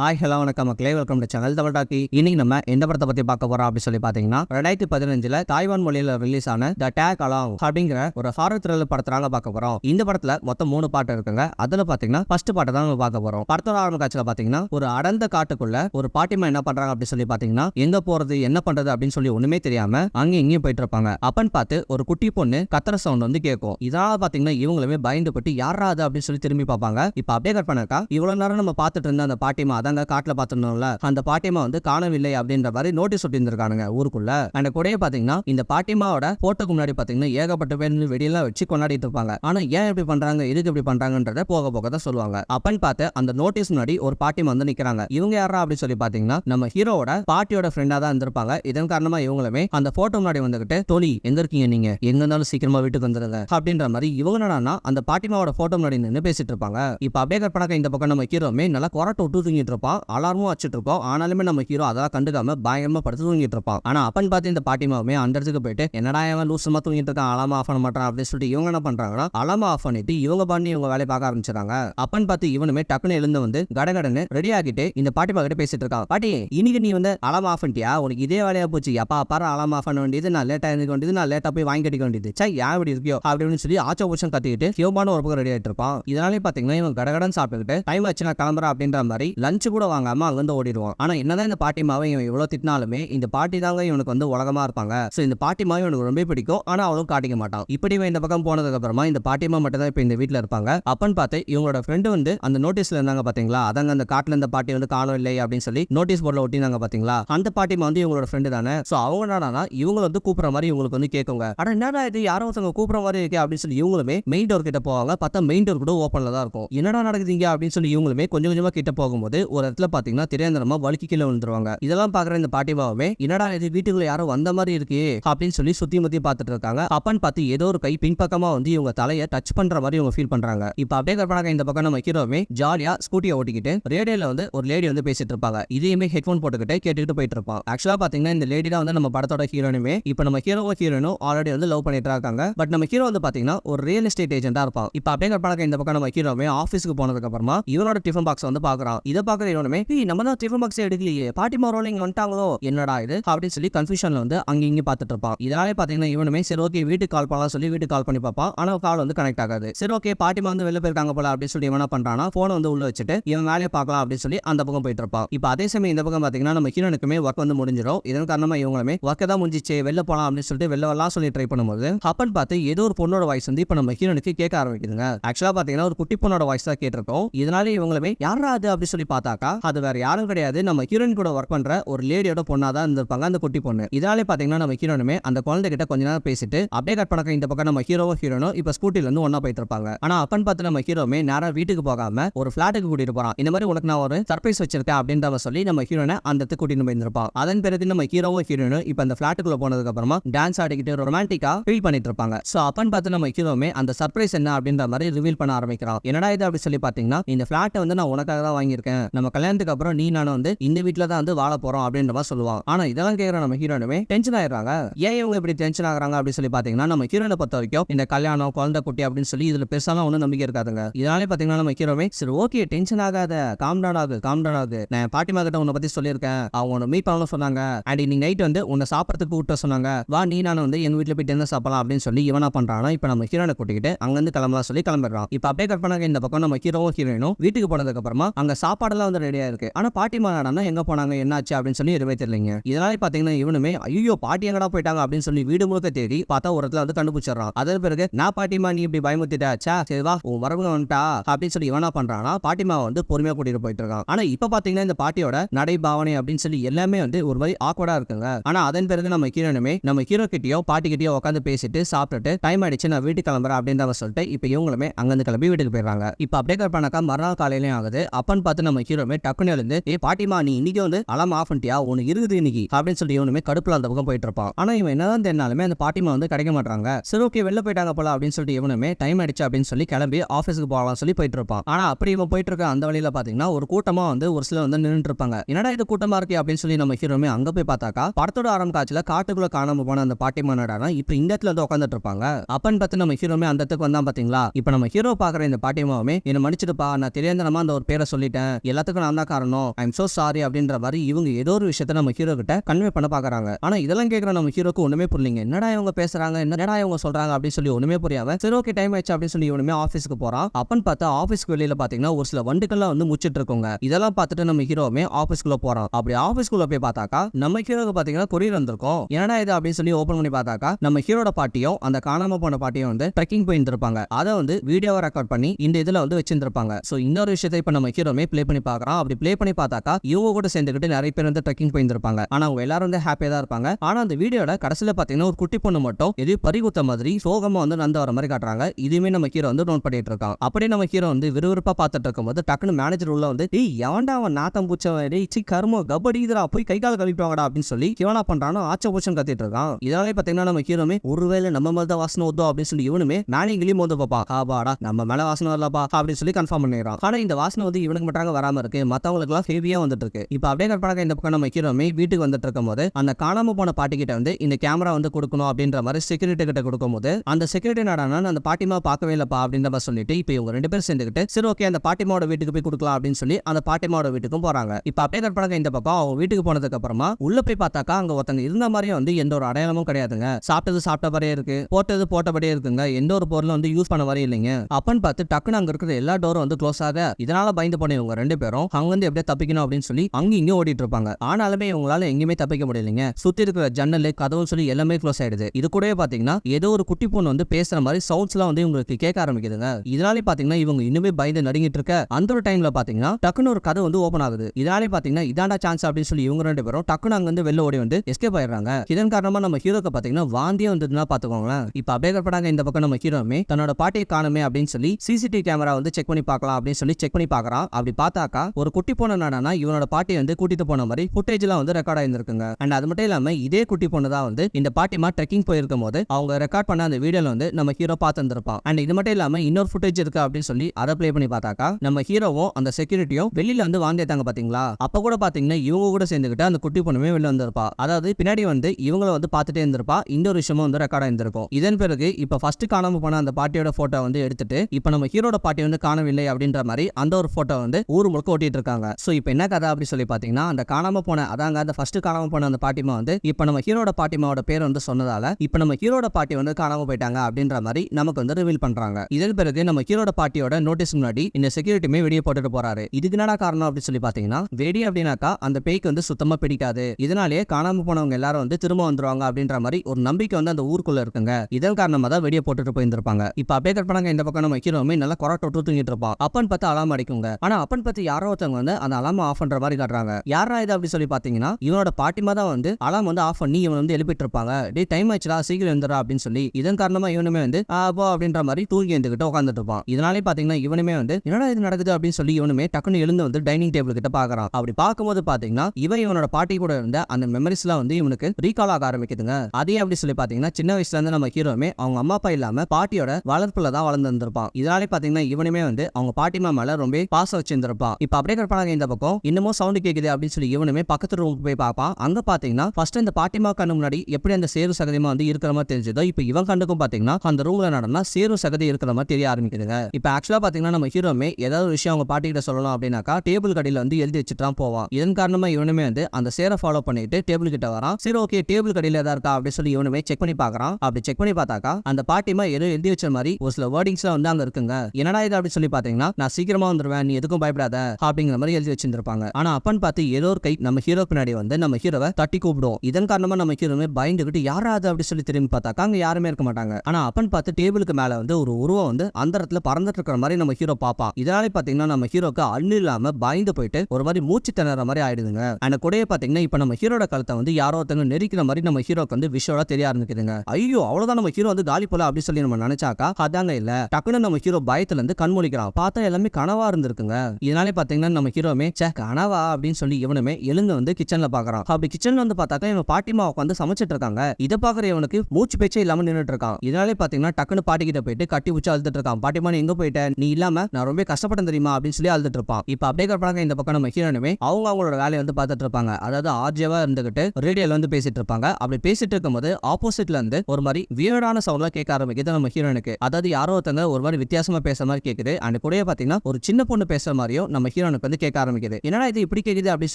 Hi hello வணக்கம் மக்களே. Welcome to channel Tamil talkie இன்னைக்கு நம்ம எந்த படத்தை பத்தி பார்க்க போறோம் அப்படின்னு சொல்லி பாத்தீங்கன்னா ரெண்டாயிரத்தி பதினஞ்சுல தாய்வான் மொழியில ரிலீஸ் ஆன த டேக் அலாங் அப்படிங்கிற ஒரு ஹாரர் த்ரில்லர் படத்தை நாங்க பார்க்க போறோம். இந்த படத்துல மொத்தம் மூணு பாட்டு இருக்குங்க. அதுல பாத்தீங்கன்னா ஃபர்ஸ்ட் பாட்டை தான் நம்ம பார்க்க போறோம். படத்தோட ஆரம்ப காட்சியில பாத்தீங்கன்னா ஒரு அடர்ந்த காட்டுக்குள்ள ஒரு பாட்டிமா என்ன பண்றாங்க அப்படின்னு சொல்லி பாத்தீங்கன்னா எங்க போறது என்ன பண்றது அப்படின்னு சொல்லி ஒண்ணுமே தெரியாம அங்கேயும் இங்கேயும் போயிட்டு இருப்பாங்க. அப்பன்னு பார்த்து ஒரு குட்டி பொண்ணு கத்திர சவுண்ட் வந்து கேட்கும். இதனால பாத்தீங்கன்னா இவங்களுமே பயந்து பட்டு யாரா அது? அப்படின்னு சொல்லி திரும்பி பார்ப்பாங்க. இப்ப அப்படியே கட் பண்ணக்கா இவ்வளவு நேரம் நம்ம பார்த்துட்டு இருந்த அந்த பாட்டிமா அதாங்க காட்டுல பாத்துருந்தோம்ல. அந்த பாட்டிமா வந்து காணவில்லை அப்படின்ற மாதிரி நோட்டீஸ் ஒட்டியிருந்திருக்கானுங்க ஊருக்குள்ள. அந்த கூடயே பாத்தீங்கன்னா இந்த பாட்டிமாவோட போட்டோக்கு முன்னாடி பாத்தீங்கன்னா ஏகப்பட்ட பேர் வெடியெல்லாம் வச்சு கொண்டாடிட்டு இருப்பாங்க. ஆனா ஏன் இப்படி பண்றாங்க? எதுக்கு இப்படி பண்றாங்கன்றத போக போக தான் சொல்லுவாங்க. அப்பன்னு பார்த்து அந்த நோட்டீஸ் முன்னாடி ஒரு பாட்டிமா வந்து நிக்கிறாங்க. இவங்க யாரா அப்படின்னு சொல்லி பாத்தீங்கன்னா நம்ம ஹீரோவோட பாட்டியோட ஃப்ரெண்டா தான் இருந்திருப்பாங்க. இதன் காரணமா இவங்களுமே அந்த போட்டோ முன்னாடி வந்துகிட்டு தோழி எங்க இருக்கீங்க நீங்க? எங்க இருந்தாலும் சீக்கிரமா வீட்டுக்கு வந்துருங்க. அப்படின்ற மாதிரி இவங்க என்னன்னா அந்த பாட்டிமாவோட போட்டோ முன்னாடி நின்று பேசிட்டு இருப்பாங்க. இப்ப அப்படியே கற்பனாக்க இந்த பக்கம் நம்ம ஹீரோமே நல்லா கொரட்டை விட்டு தூங்கிட்டு இருப்பான் அலாரமும் வச்சுட்டு இருப்போம் ஆனாலுமே நம்ம ஹீரோ அதெல்லாம் கண்டுக்காம பயங்கரமா படுத்து தூங்கிட்டு இருப்பான் ஆனா அப்பன் பார்த்து இந்த பாட்டிமாவுமே அந்த இடத்துக்கு போயிட்டு என்னடா இவன் லூசமா தூங்கிட்டு இருக்கான் அலாம ஆஃப் பண்ண மாட்டான் அப்படின்னு சொல்லிட்டு இவங்க என்ன பண்றாங்கன்னா அலாம ஆஃப் பண்ணிட்டு இவங்க பண்ணி இவங்க வேலையை பார்க்க ஆரம்பிச்சிருக்காங்க அப்பன் பார்த்து இவனுமே டக்குன்னு எழுந்து வந்து கடகடன்னு ரெடி ஆகிட்டு இந்த பாட்டிமா கிட்ட பேசிட்டு இருக்கான். பாட்டி இன்னைக்கு நீ வந்து அலாம ஆஃப் பண்ணிட்டியா? உனக்கு இதே வேலையா போச்சு. எப்பா பாரு அலாம ஆஃப் பண்ண வேண்டியது நான் லேட்டா இருக்க வேண்டியது நான் லேட்டா போய் வாங்கி கட்டிக்க வேண்டியது. சை ஏன் இப்படி இருக்கியோ? அப்படின்னு சொல்லி ஆச்சோ புருஷன் கத்திக்கிட்டு சிவமான ஒரு பக்கம் ரெடி ஆயிட்டு இருப்பான் இதனாலே பாத்தீங்கன்னா இவன் கடகடன் சாப்பிட்டுக்கிட்டு டைம் ஆச்சு நான் கிளம்புறேன் அப்படின்ற மாதிரி லஞ்ச் கூட வாங்காம அங்கிருந்து ஓடிடுவான். ஆனா என்னதான் இந்த பாட்டிமாவை இவன் இவ்வளவு திட்டினாலுமே இந்த பாட்டி தாங்க இவனுக்கு வந்து உலகமா இருப்பாங்க. ஸோ இந்த பாட்டிமாவை இவனுக்கு ரொம்ப பிடிக்கும். ஆனா அவளும் காட்டிக்க மாட்டான். இப்படி இவன் இந்த பக்கம் போனதுக்கு அப்புறமா இந்த பாட்டிமா மட்டும் தான் இப்போ இந்த வீட்டில் இருப்பாங்க. அப்பன்னு பார்த்து இவங்களோட ஃப்ரெண்டு வந்து அந்த நோட்டீஸ்ல இருந்தாங்க பாத்தீங்களா? அதாங்க அந்த காட்டில் இந்த பாட்டி வந்து காணும் இல்லை அப்படின்னு சொல்லி நோட்டீஸ் போர்டில் ஒட்டினாங்க பாத்தீங்களா? அந்த பாட்டிமா வந்து இவங்களோட ஃப்ரெண்டு தானே? ஸோ அவங்க என்னன்னா இவங்க வந்து கூப்பிட்ற மாதிரி இவங்களுக்கு வந்து கேட்குங்க ஆனால் என்னடா இது? யாரோ ஒருத்தவங்க கூப்பிட்ற மாதிரி இருக்கே அப்படின்னு சொல்லி இவங்களுமே மெயின் டோர் கிட்ட போவாங்க. பார்த்தா மெயின் டோர் கூட ஓப்பனில் தான் இருக்கும். என்னடா நடக்குதுங்க அப்படின்னு சொல்லி இவங்களுமே கொஞ்சம் கொஞ்சமாக கிட்ட போகும்போது ஒரு இடத்துல பாத்தீங்கன்னா திரையந்திரமா வலிக்கு கீழே விழுந்துருவாங்க. இதெல்லாம் பாக்குற இந்த பாட்டிபாவே என்னடா இது வீட்டுக்குள்ள யாரோ வந்த மாதிரி இருக்கே அப்படின்னு சொல்லி சுத்தி முத்தி பார்த்துட்டு இருக்காங்க. அப்பன்னு பார்த்து ஏதோ ஒரு கை பின்பக்கமா வந்து இவங்க தலையை டச் பண்ற மாதிரி இவங்க ஃபீல் பண்றாங்க. இப்போ அப்படியே கற்பனாக இந்த பக்கம் நம்ம ஹீரோவே ஜாலியா ஸ்கூட்டியை ஓட்டிக்கிட்டு ரேடியோல வந்து ஒரு லேடி வந்து பேசிட்டு இருப்பாங்க. இதையுமே ஹெட்ஃபோன் போட்டுக்கிட்டு கேட்டுக்கிட்டு போயிட்டு இருப்பான். ஆக்சுவலா பாத்தீங்கன்னா இந்த லேடி தான் வந்து நம்ம படத்தோட ஹீரோனுமே இப்போ நம்ம ஹீரோவோ ஹீரோனும் ஆல்ரெடி வந்து லவ் பண்ணிட்டு இருக்காங்க. பட் நம்ம ஹீரோ வந்து பாத்தீங்கன்னா ஒரு ரியல் எஸ்டேட் ஏஜென்டா இருப்பான். இப்போ அப்படியே கற்பனாக இந்த பக்கம் நம்ம ஹீரோவே ஆஃபீஸ்க்கு போனதுக்கு அப்புறமா இவனோட டிஃபன் பாக்ஸ் வந்து பாக்குறான். இதை பாக்குற இவனுமே நம்ம தான் டிஃபன் பாக்ஸ் எடுக்கலையே. பாட்டிமா ரோல் இங்க வந்துட்டாங்களோ? என்னடா இது? அப்படின்னு சொல்லி கன்ஃபியூஷன்ல வந்து அங்க இங்க பார்த்துட்டு இருப்பான். இதனாலே பாத்தீங்கன்னா இவனுமே சரி ஓகே வீட்டுக்கு கால் பண்ணலாம் சொல்லி வீட்டுக்கு கால் பண்ணி பார்ப்பான். ஆனா கால் வந்து கனெக்ட் ஆகாது. சரி ஓகே பாட்டிமா வந்து வெளில போயிருக்காங்க போல அப்படின்னு சொல்லி இவன் என்ன பண்றானா போனை வந்து உள்ள வச்சுட்டு இவன் வேலையை பார்க்கலாம் அப்படின்னு சொல்லி அந்த பக்கம் போயிட்டு இருப்பான். இப்போ அதே சமயம் இந்த பக்கம் பாத்தீங்கன்னா நம்ம ஹீரோனுக்குமே ஒர்க் வந்து முடிஞ்சிடும் இதன் காரணமா இவங்களுமே ஒர்க்கை தான் முடிஞ்சிச்சு வெளில போலாம் அப்படின்னு சொல்லிட்டு வெளில வரலாம் சொல்லி ட்ரை பண்ணும்போது அப்பன்னு பார்த்து ஏதோ ஒரு பொண்ணோட வாய்ஸ் வந்து இப்போ நம்ம ஹீரோனுக்கு கேட்க ஆரம்பிக்குதுங்க. ஆக்சுவலா பாத்தீங்கன்னா ஒரு குட்டி பொண்ணோட வாய்ஸ் தான் கேட்டிருக்கோம். இதனால இவங்களுமே யாரா அது? அப்படின்னு சொல்லி பார்த்தா பார்த்தாக்கா அது வேற யாரும் கிடையாது. நம்ம ஹீரோயின் கூட ஒர்க் பண்ற ஒரு லேடியோட பொண்ணா தான் இருந்திருப்பாங்க அந்த குட்டி பொண்ணு. இதனாலே பாத்தீங்கன்னா நம்ம ஹீரோனுமே அந்த குழந்தை கிட்ட கொஞ்ச நேரம் பேசிட்டு அப்படியே கட் பண்ணக்க இந்த பக்கம் நம்ம ஹீரோவோ ஹீரோனோ இப்ப ஸ்கூட்டில இருந்து ஒன்னா போயிட்டு இருப்பாங்க. ஆனா அப்பன் பார்த்து நம்ம ஹீரோமே நேரா வீட்டுக்கு போகாம ஒரு பிளாட்டுக்கு கூட்டிட்டு போறான். இந்த மாதிரி உனக்கு நான் ஒரு சர்ப்ரைஸ் வச்சிருக்கேன் அப்படின்றவ சொல்லி நம்ம ஹீரோனை அந்த இடத்துக்கு கூட்டிட்டு போயிருந்திருப்பான் அதன் பிறகு நம்ம ஹீரோவோ ஹீரோனும் இப்ப அந்த பிளாட்டுக்குள்ள போனதுக்கு அப்புறமா டான்ஸ் ஆடிக்கிட்டு ரொமான்டிக்கா ஃபீல் பண்ணிட்டு இருப்பாங்க. சோ அப்பன் பார்த்து நம்ம ஹீரோமே அந்த சர்ப்ரைஸ் என்ன அப்படின்ற மாதிரி ரிவீல் பண்ண ஆரம்பிக்கிறான். என்னடா இது அப்படி சொல்லி பாத்தீங்கன்னா இந்த பிளாட்டை வந்து நான் உனக்காக தான் வாங்கியிருக்கேன். நம்ம கல்யாணத்துக்கு அப்புறம் நீ நானும் வந்து இந்த வீட்டில் தான் வந்து வாழ போறோம் அப்படின்ற மாதிரி சொல்லுவாங்க. ஆனா இதெல்லாம் கேட்குற நம்ம ஹீரோனுமே டென்ஷன் ஆயிடுறாங்க. ஏன் இவங்க இப்படி டென்ஷன் ஆகுறாங்க அப்படின்னு சொல்லி பாத்தீங்கன்னா நம்ம ஹீரோனை பொறுத்த வரைக்கும் இந்த கல்யாணம் குழந்தை குட்டி அப்படின்னு சொல்லி இதுல பெருசாலாம் ஒன்றும் நம்பிக்கை இருக்காதுங்க. இதனாலே பாத்தீங்கன்னா நம்ம ஹீரோமே சரி ஓகே டென்ஷன் ஆகாத காம் டவுன் ஆகு காம் டவுன் ஆகு. நான் பாட்டிமா கிட்ட உன்னை பத்தி சொல்லியிருக்கேன். அவங்க உன்னை மீட் பண்ணணும் சொன்னாங்க. அண்ட் இன்னைக்கு நைட் வந்து உன்னை சாப்பிட்றதுக்கு கூட்ட சொன்னாங்க. வா நீ நானும் வந்து எங்க வீட்டில் போய் டின்னர் சாப்பிடலாம் அப்படின்னு சொல்லி இவனா பண்றானா இப்போ நம்ம ஹீரோனை கூட்டிக்கிட்டு அங்கேருந்து கிளம்பலாம் சொல்லி கிளம்பிடுறான். இப்போ அப்படியே கட் பண்ணாங்க இந்த பக்கம் நம்ம ஹீரோவும் ஹீரோயினும் வீட்டுக்கு போனதுக்கு அப்புறமா அங்க சாப்பாடெல்லாம் வந்து ரெடியா இருக்கு. ஆனா பாட்டிமா நடனா எங்க போனாங்க? என்னாச்சு? அப்படின்னு சொல்லி எதுவுமே தெரியலங்க இதனால பாத்தீங்கன்னா இவனுமே ஐயோ பாட்டி எங்கடா போயிட்டாங்க? அப்படின்னு சொல்லி வீடு முழுக்க தேடி பார்த்தா ஒரு இடத்துல வந்து கண்டுபிடிச்சிடறான். அதன் பிறகு நான் பாட்டிமா நீ இப்படி பயமுத்திட்டாச்சா சரிவா சரி உன் வரவு வந்துட்டா? அப்படின்னு சொல்லி இவனா பண்றானா பாட்டிமாவை வந்து பொறுமையா கூட்டிட்டு போயிட்டு இருக்கான். ஆனா இப்ப பாத்தீங்கன்னா இந்த பாட்டியோட நடை பாவனை அப்படின்னு சொல்லி எல்லாமே வந்து ஒரு மாதிரி ஆக்வர்டா இருக்குங்க. ஆனா அதன் பிறகு நம்ம ஹீரோனுமே நம்ம ஹீரோ கிட்டயோ பாட்டி கிட்டயோ உட்காந்து பேசிட்டு சாப்பிட்டுட்டு டைம் ஆயிடுச்சு நான் வீட்டுக்கு கிளம்புறேன் அப்படின்னு சொல்லிட்டு இப்போ இவங்களுமே அங்கிருந்து கிளம்பி வீட்டுக்கு போயிடுறாங்க. இப்போ அப்படியே கட் பண்ணாக்கா மறுநாள் காலையிலயும் ஆகுது. அப்பன்னு பார்த்து நம்ம ஹீரோ ஹீரோமே டக்குனு எழுந்து ஏ பாட்டிமா நீ இன்னைக்கு வந்து அலாம் ஆஃப் பண்ணிட்டியா? உனக்கு இருக்குது இன்னைக்கு அப்படின்னு சொல்லி இவனுமே கடுப்புல அந்த பக்கம் போயிட்டு இருப்பான். ஆனா இவன் என்னதான் தெரிஞ்சாலுமே அந்த பாட்டிமா வந்து கிடைக்க மாட்டாங்க. சரி ஓகே வெளில போயிட்டாங்க போல அப்படின்னு சொல்லிட்டு இவனுமே டைம் ஆயிடுச்சு அப்படின்னு சொல்லி கிளம்பி ஆஃபீஸுக்கு போகலாம் சொல்லி போயிட்டு இருப்பான். ஆனா அப்படி இவன் போயிட்டு இருக்க அந்த வழியில பாத்தீங்கன்னா ஒரு கூட்டமா வந்து ஒரு சிலர் வந்து நின்றுட்டு இருப்பாங்க. என்னடா இது கூட்டமா இருக்கு? அப்படின்னு சொல்லி நம்ம ஹீரோமே அங்க போய் பார்த்தாக்கா படத்தோட ஆரம்ப காட்சியில காட்டுக்குள்ள காணாம போன அந்த பாட்டிமா நடனா இப்ப இந்த இடத்துல வந்து உட்காந்துட்டு இருப்பாங்க. அப்பன்னு பார்த்து நம்ம ஹீரோமே அந்த இடத்துக்கு வந்தா பாத்தீங்களா? இப்ப நம்ம ஹீரோ பாக்குற இந்த பாட்டிமாவுமே என்ன மன்னிச்சிடுப்பா நான் தெரியாதனமா அந்த ஒரு பேரை சொல்லிட்டேன் எல்லாத்தையும் எல்லாத்துக்கும் நான் தான் காரணம். ஐம் சோ சாரி அப்படின்ற மாதிரி இவங்க ஏதோ ஒரு விஷயத்த நம்ம ஹீரோ கிட்ட கன்வே பண்ண பாக்குறாங்க. ஆனா இதெல்லாம் கேட்கற நம்ம ஹீரோக்கு ஒண்ணுமே புரியலங்க. என்னடா இவங்க பேசுறாங்க? என்னடா இவங்க சொல்றாங்க அப்படின்னு சொல்லி ஒண்ணுமே புரியாம சரி ஓகே டைம் ஆயிடுச்சு அப்படின்னு சொல்லி இவனுமே ஆஃபீஸ்க்கு போறான். அப்பன்னு பார்த்தா ஆஃபீஸ்க்கு வெளியில பாத்தீங்கன்னா ஒரு சில வண்டுகள்லாம் வந்து முச்சிட்டு இருக்கோங்க. இதெல்லாம் பார்த்துட்டு நம்ம ஹீரோவுமே ஆஃபீஸ்க்குள்ள போறான். அப்படி ஆஃபீஸ்க்குள்ள போய் பார்த்தாக்கா நம்ம ஹீரோக்கு பாத்தீங்கன்னா கொரியர் வந்திருக்கும். என்னடா இது அப்படின்னு சொல்லி ஓபன் பண்ணி பார்த்தாக்கா நம்ம ஹீரோட பாட்டியும் அந்த காணாம போன பாட்டியும் வந்து ட்ரெக்கிங் போயிருந்திருப்பாங்க அதை வந்து வீடியோவை ரெக்கார்ட் பண்ணி இந்த இதுல வந்து வச்சிருந்திருப்பாங்க. சோ இன்னொரு விஷயத்தை இப்ப நம்ம ஹீரோமே ப்ளே பண்ணி பார்க்கறான். அப்படி ப்ளே பண்ணி பார்த்தாக்கா இவங்க கூட சேர்ந்துக்கிட்டு நிறைய பேர் வந்து ட்ரெக்கிங் போயிருந்திருப்பாங்க. ஆனா அவங்க எல்லாரும் வந்து ஹாப்பியா தான் இருப்பாங்க. ஆனா அந்த வீடியோட கடைசியில பாத்தீங்கன்னா ஒரு குட்டி பொண்ணு மட்டும் எதையும் பறிகுத்த மாதிரி சோகமா வந்து நந்த வர மாதிரி காட்டுறாங்க. இதுவுமே நம்ம ஹீரோ வந்து நோட் பண்ணிட்டு இருக்கான். அப்படியே நம்ம ஹீரோ வந்து விறுவிறுப்பா பார்த்துட்டு இருக்கும்போது டக்குன்னு மேனேஜர் உள்ள வந்து டேய் எவன்டா அவன் நாத்தம் பூச்சவன்? டேய் சி கருமோ கபடி இதுடா போய் கை கால் கழிப்பாங்கடா அப்படின்னு சொல்லி இவனா பண்றானோ ஆச்ச பூச்சம் கத்திட்டு இருக்கான். இதாலே பாத்தீங்கன்னா நம்ம ஹீரோமே ஒருவேளை நம்ம மேல தான் வாசனை வந்தோம் அப்படின்னு சொல்லி இவனுமே மேனிங்கிலையும் வந்து பாப்பா ஆபாடா நம்ம மேல வாசனை வரலப்பா அப்படின்னு சொல்லி கன்ஃபார்ம் பண்ணிடுறான். ஆனா இந்த வாசனை வந்து இவனுக்கு மட்டும் வராம இருக்கு. மத்தவங்களுக்கு எல்லாம் ஹெவியா வந்துட்டு இருக்கு. இப்போ அப்படியே கற்பனாக இந்த பக்கம் நம்ம ஹீரோமே வீட்டுக்கு வந்துட்டு இருக்கும் போது அந்த காணாம போன பாட்டி கிட்ட வந்து இந்த கேமரா வந்து கொடுக்கணும் அப்படின்ற மாதிரி செக்யூரிட்டி கிட்ட கொடுக்கும்போது அந்த செக்யூரிட்டி நாடானா அந்த பாட்டிமா பார்க்கவே இல்லப்பா அப்படின்ற மாதிரி சொல்லிட்டு இப்போ இவங்க ரெண்டு பேரும் சேர்ந்துக்கிட்டு சரி ஓகே அந்த பாட்டிமாவோட வீட்டுக்கு போய் கொடுக்கலாம் அப்படின்னு சொல்லி அந்த பாட்டிமாவோட வீட்டுக்கும் போறாங்க. இப்போ அப்படியே கற்பனாக இந்த பக்கம் அவங்க வீட்டுக்கு போனதுக்கு அப்புறமா உள்ள போய் பார்த்தாக்கா அங்க ஒருத்தங்க இருந்த மாதிரியும் வந்து எந்த ஒரு அடையாளமும் கிடையாதுங்க. சாப்பிட்டது சாப்பிட்ட மாதிரியே இருக்கு. போட்டது போட்டபடியே இருக்குங்க. எந்த ஒரு பொருளும் வந்து யூஸ் பண்ண மாதிரி இல்லைங்க. அப்பன்னு பார்த்து டக்குன்னு அங்க இருக்கிற எல்லா டோரும் வந்து க்ளோஸ் ஆக இதனால பயந்து போன இவங்க ரெண்டு பேரும் அங்க வந்து எப்படியே தப்பிக்கணும் அப்படின்னு சொல்லி அங்க இங்கே ஓடிட்டு இருப்பாங்க. ஆனாலுமே இவங்களால எங்கேயுமே தப்பிக்க முடியலைங்க. சுத்தி இருக்கிற ஜன்னல் கதவு சொல்லி எல்லாமே க்ளோஸ் ஆயிடுது. இது கூடவே பாத்தீங்கன்னா ஏதோ ஒரு குட்டி பொண்ணு வந்து பேசுற மாதிரி சவுண்ட்ஸ் எல்லாம் வந்து இவங்களுக்கு கேட்க ஆரம்பிக்குதுங்க. இதனாலே பாத்தீங்கன்னா இவங்க இன்னுமே பயந்து நடுங்கிட்டு இருக்க அந்த ஒரு டைம்ல பாத்தீங்கன்னா டக்குன்னு ஒரு கதை வந்து ஓபன் ஆகுது. இதனாலே பாத்தீங்கன்னா இதாண்டா சான்ஸ் அப்படின்னு சொல்லி இவங்க ரெண்டு பேரும் டக்குன்னு அங்க வந்து வெளில ஓடி வந்து எஸ்கேப் ஆயிடுறாங்க. இதன் காரணமா நம்ம ஹீரோக்கு பாத்தீங்கன்னா வாந்தியே வந்ததுன்னா பாத்துக்கோங்களேன். இப்ப அபேகப்படாங்க இந்த பக்கம் நம்ம ஹீரோமே தன்னோட பாட்டியை காணுமே அப்படின்னு சொல்லி சிசிடிவி கேமரா வந்து செக் பண்ணி பார்க்கலாம் அப்படின்னு சொல்லி செக் பண்ணி பாக்குறான் அப்படி பார்த்தாக்கா ஒரு குட்டி பொண்ணு என்னன்னா இவனோட பாட்டி வந்து கூட்டிட்டு போன மாதிரி ஃபுட்டேஜ் எல்லாம் வந்து ரெக்கார்ட் ஆயிருந்திருக்குங்க. அண்ட் அது மட்டும் இல்லாம இதே குட்டி பொண்ணு தான் வந்து இந்த பாட்டிமா ட்ரெக்கிங் போயிருக்கும் போது அவங்க ரெக்கார்ட் பண்ண அந்த வீடியோல வந்து நம்ம ஹீரோ பார்த்துருப்பான் அண்ட் இது மட்டும் இல்லாம இன்னொரு ஃபுட்டேஜ் இருக்கு அப்படின்னு சொல்லி அதை ப்ளே பண்ணி பார்த்தாக்கா நம்ம ஹீரோவும் அந்த செக்யூரிட்டியும் வெளியில வந்து வாங்கிட்டாங்க பாத்தீங்களா? அப்ப கூட பாத்தீங்கன்னா இவங்க கூட சேர்ந்துகிட்டு அந்த குட்டி பொண்ணுமே வெளில வந்திருப்பா. அதாவது பின்னாடி வந்து இவங்கள வந்து பார்த்துட்டே இருந்திருப்பா. இந்த ஒரு விஷயமும் வந்து ரெக்கார்ட் ஆயிருந்திருக்கும். இதன் பிறகு இப்ப ஃபர்ஸ்ட் காணாம போன அந்த பாட்டியோட போட்டோ வந்து எடுத்துட்டு இப்ப நம்ம ஹீரோட பாட்டி வந்து காணவில்லை அப்படின்ற மாதிரி அந்த ஒரு போட்டோ வந்து ஊர் முழுக்க ஓட்டிட்டு இருக்காங்க சோ இப்போ என்ன கதை அப்படி சொல்லி பாத்தீங்கன்னா அந்த காணாம போன அதாங்க அந்த ஃபர்ஸ்ட் காணாம போன அந்த பாட்டிமா வந்து இப்போ நம்ம ஹீரோட பாட்டிமாவோட பேர் வந்து சொன்னதால இப்ப நம்ம ஹீரோட பாட்டி வந்து காணாம போயிட்டாங்க அப்படின்ற மாதிரி நமக்கு வந்து ரிவீல் பண்றாங்க. இதன் பிறகு நம்ம ஹீரோட பாட்டியோட நோட்டீஸ் முன்னாடி இந்த செக்யூரிட்டியுமே வெளியே போட்டுட்டு போறாரு. இதுக்கு என்னடா காரணம் அப்படி சொல்லி பாத்தீங்கன்னா வெடி அப்படின்னாக்கா அந்த பேய்க்கு வந்து சுத்தமா பிடிக்காது. இதனாலேயே காணாம போனவங்க எல்லாரும் வந்து திரும்ப வந்துருவாங்க அப்படின்ற மாதிரி ஒரு நம்பிக்கை வந்து அந்த ஊருக்குள்ள இருக்குங்க. இதன் காரணமா தான் வெடியை போட்டுட்டு போயிருந்திருப்பாங்க. இப்ப அப்படியே கற்பனாங்க இந்த பக்கம் நம்ம ஹீரோமே நல்லா கொரட்டை தூங்கிட்டு இருப்பான். அப்பன் பார்த்து அலாம் அடிக்குங்க. ஆனா அப்பன் பார்த்து யார் யாரோ ஒருத்தவங்க வந்து அந்த அலாம ஆஃப் பண்ற மாதிரி காட்டுறாங்க. யாரா இது அப்படி சொல்லி பாத்தீங்கன்னா இவனோட பாட்டிமா தான் வந்து அலாம் வந்து ஆஃப் பண்ணி இவன் வந்து எழுப்பிட்டு இருப்பாங்க. டே டைம் ஆச்சுடா சீக்கிரம் எழுந்துடா அப்படின்னு சொல்லி இதன் காரணமா இவனுமே வந்து "ஆ, போ அப்படின்ற மாதிரி தூங்கி எழுந்துகிட்டு உட்காந்துட்டு இருப்பான். இதனாலே பாத்தீங்கன்னா இவனுமே வந்து என்னடா இது நடக்குது? அப்படின்னு சொல்லி இவனுமே டக்குன்னு எழுந்து வந்து டைனிங் டேபிள் கிட்ட பாக்குறான் அப்படி பார்க்கும்போது பாத்தீங்கன்னா இவன் இவனோட பாட்டி கூட இருந்த அந்த மெமரிஸ் எல்லாம் வந்து இவனுக்கு ரீகால் ஆக ஆரம்பிக்குதுங்க. அதே அப்படி சொல்லி பாத்தீங்கன்னா சின்ன வயசுல இருந்து நம்ம ஹீரோமே அவங்க அம்மா அப்பா இல்லாம பாட்டியோட வளர்ப்புல தான் வளர்ந்து இருந்திருப்பான் இதனாலே பாத்தீங்கன்னா இவனுமே வந்து அவங்க பாட்டிமா மேல ரொம்ப பாசம் வச்சிருந்திருப்பான். இப்ப அப்படியே கற்பனாங்க இந்த பக்கம். இன்னமும் சவுண்ட் கேக்குது அப்படின்னு சொல்லி இவனுமே பக்கத்து ரூமுக்கு போய் பார்ப்பான் அங்க பாத்தீங்கன்னா ஃபர்ஸ்ட் இந்த பாட்டிமா கண்ணு முன்னாடி எப்படி அந்த சேரு சகதியமா வந்து இருக்கிற மாதிரி தெரிஞ்சதோ இப்ப இவன் கண்டுக்கும் பாத்தீங்கன்னா அந்த ரூம்ல நடந்தா சேரு சகதி இருக்கிற மாதிரி தெரிய ஆரம்பிக்குதுங்க. இப்ப ஆக்சுவலா பாத்தீங்கன்னா நம்ம ஹீரோமே ஏதாவது ஒரு விஷயம் அவங்க பாட்டி கிட்ட சொல்லணும் அப்படின்னாக்கா டேபிள் கடையில வந்து எழுதி வச்சுட்டான் போவான். இதன் காரணமா இவனுமே வந்து அந்த சேரை ஃபாலோ பண்ணிட்டு டேபிள் கிட்ட வரான். சரி ஓகே டேபிள் கடையில ஏதா இருக்கா அப்படின்னு சொல்லி இவனுமே செக் பண்ணி பார்க்கறான் அப்படி செக் பண்ணி பார்த்தாக்கா அந்த பாட்டிமா ஏதோ எழுதி வச்ச மாதிரி ஒரு சில வேர்டிங்ஸ்லாம் வந்து அங்க இருக்குங்க. என்னடா இது அப்படின்னு சொல்லி பாத்தீங்கன்னா நான் சீக்கிரமா வந்துருவேன் நீ எதுக்கும் பயப்படாத. அப்படிங்கிற மாதிரி எழுதி வச்சிருந்திருப்பாங்க. ஆனா அப்பன் பார்த்து ஏதோ ஒரு கை நம்ம ஹீரோ பின்னாடி வந்து நம்ம ஹீரோவை தட்டி கூப்பிடும். இதன் காரணமா நம்ம ஹீரோமே பயந்துகிட்டு யாராவது அப்படின்னு அப்படி சொல்லி திரும்பி பார்த்தாக்கா அங்க யாருமே இருக்க மாட்டாங்க. ஆனா அப்பன் பார்த்து டேபிளுக்கு மேல வந்து ஒரு உருவம் வந்து அந்த இடத்துல பறந்துட்டு இருக்கிற மாதிரி நம்ம ஹீரோ பாப்பா. இதனாலே பாத்தீங்கன்னா நம்ம ஹீரோக்கு அண்ணு இல்லாம பயந்து போயிட்டு ஒரு மாதிரி மூச்சு திணற மாதிரி ஆயிடுதுங்க. அந்த கூடயே பாத்தீங்கன்னா இப்ப நம்ம ஹீரோட கழுத்தை வந்து யாரோ ஒருத்தங்க நெரிக்கிற மாதிரி நம்ம ஹீரோக்கு வந்து விஷுவலா தெரிய ஆரம்பிக்குதுங்க. ஐயோ அவ்வளவுதான் நம்ம ஹீரோ வந்து காலி போல அப்படி சொல்லி நம்ம நினைச்சாக்கா அதாங்க இல்ல. டக்குன்னு நம்ம ஹீரோ பயத்துல இருந்து கண் பார்த்தா எல்லாமே கனவா இருந்திருக்குங்க. இதனாலே பாத்தீங்கன்னா நம்ம ஹீரோமே சே கனவா? அப்படின்னு சொல்லி இவனுமே எழுந்து வந்து கிச்சன்ல பாக்குறான். அப்படி கிச்சன்ல வந்து பார்த்தாக்கா இவன் பாட்டிமா உட்காந்து சமைச்சிட்டு இருக்காங்க. இதை பாக்குற இவனுக்கு மூச்சு பேச்சே இல்லாம நின்னுட்டு இருக்கான். இதனாலே பாத்தீங்கன்னா டக்குன்னு பாட்டி கிட்ட போயிட்டு கட்டி உச்சு அழுதுட்டு இருக்கான். பாட்டிமா நீ எங்க போயிட்ட? நீ இல்லாம நான் ரொம்ப கஷ்டப்பட்டேன் தெரியுமா? அப்படின்னு சொல்லி அழுதுட்டு இருப்பான். இப்ப அப்படியே கற்பனாங்க இந்த பக்கம் நம்ம ஹீரோனுமே அவங்க அவங்களோட வேலையை வந்து பார்த்துட்டு இருப்பாங்க. அதாவது ஆர்ஜியவா இருந்துகிட்டு ரேடியோல வந்து பேசிட்டு இருப்பாங்க. அப்படி பேசிட்டு இருக்கும்போது ஆப்போசிட்ல இருந்து ஒரு மாதிரி வியர்டான சவுண்ட்லாம் கேட்க ஆரம்பிக்குது நம்ம ஹீரோனுக்கு அதாவது யாரோ ஒருத்தங்க ஒரு மாதிரி வித்தியாசமா பேசுற மாதிரி கேக்குது. அண்ட் கூடயே பாத்தீங்கன்னா ஒரு சின்ன பொண்ணு பேசுற மாதிரியும் நம்ம நம்ம ஹீரோனுக்கு வந்து கேட்க ஆரம்பிக்குது. என்னடா இது இப்படி கேக்குது அப்படின்னு